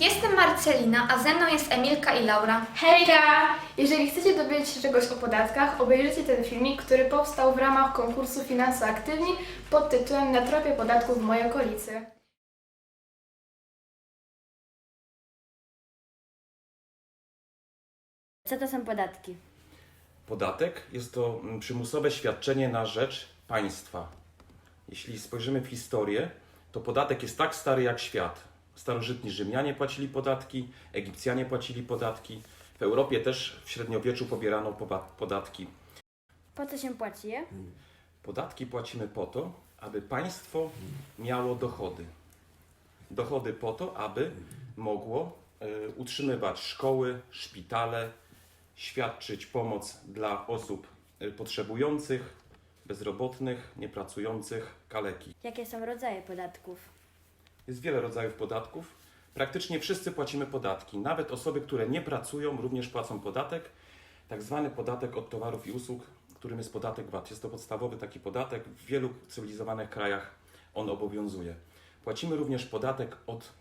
Jestem Marcelina, a ze mną jest Emilka i Laura. Hejka! Jeżeli chcecie dowiedzieć się czegoś o podatkach, obejrzyjcie ten filmik, który powstał w ramach konkursu Finanse Aktywni pod tytułem Na tropie podatków w mojej okolicy. Co to są podatki? Podatek jest to mm, przymusowe świadczenie na rzecz państwa. Jeśli spojrzymy w historię, to podatek jest tak stary jak świat. Starożytni Rzymianie płacili podatki, Egipcjanie płacili podatki. W Europie też w średniowieczu pobierano podatki. Po co się płaci je? Podatki płacimy po to, aby państwo miało dochody. Dochody po to, aby mogło e, utrzymywać szkoły, szpitale, świadczyć pomoc dla osób e, potrzebujących, bezrobotnych, niepracujących, kaleki. Jakie są rodzaje podatków? Jest wiele rodzajów podatków. Praktycznie wszyscy płacimy podatki. Nawet osoby, które nie pracują, również płacą podatek. Tak zwany podatek od towarów i usług, którym jest podatek VAT. Jest to podstawowy taki podatek. W wielu cywilizowanych krajach on obowiązuje. Płacimy również podatek od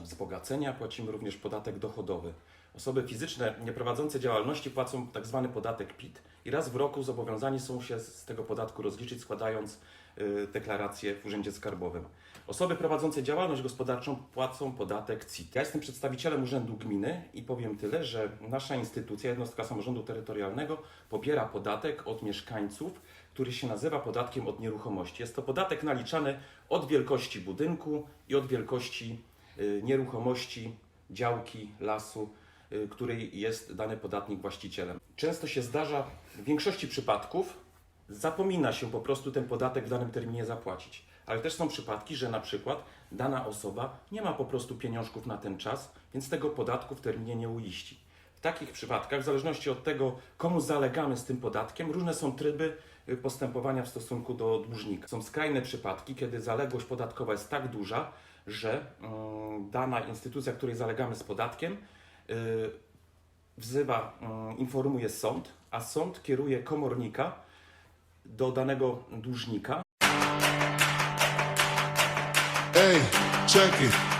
wzbogacenia, płacimy również podatek dochodowy. Osoby fizyczne nieprowadzące działalności płacą tak zwany podatek PIT i raz w roku zobowiązani są się z tego podatku rozliczyć, składając y, deklarację w Urzędzie Skarbowym. Osoby prowadzące działalność gospodarczą płacą podatek CIT. Ja jestem przedstawicielem Urzędu Gminy i powiem tyle, że nasza instytucja, jednostka samorządu terytorialnego, pobiera podatek od mieszkańców, który się nazywa podatkiem od nieruchomości. Jest to podatek naliczany od wielkości budynku i od wielkości nieruchomości, działki, lasu, y, której jest dany podatnik właścicielem. Często się zdarza, w większości przypadków zapomina się po prostu ten podatek w danym terminie zapłacić. Ale też są przypadki, że na przykład dana osoba nie ma po prostu pieniążków na ten czas, więc tego podatku w terminie nie uiści. W takich przypadkach, w zależności od tego, komu zalegamy z tym podatkiem, różne są tryby y, postępowania w stosunku do dłużnika. Są skrajne przypadki, kiedy zaległość podatkowa jest tak duża, że mm, dana instytucja, której zalegamy z podatkiem, y, wzywa, mm, informuje sąd, a sąd kieruje komornika do danego dłużnika, Hey, check it.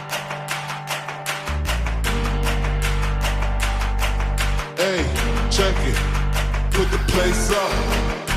Check it. Put the place up.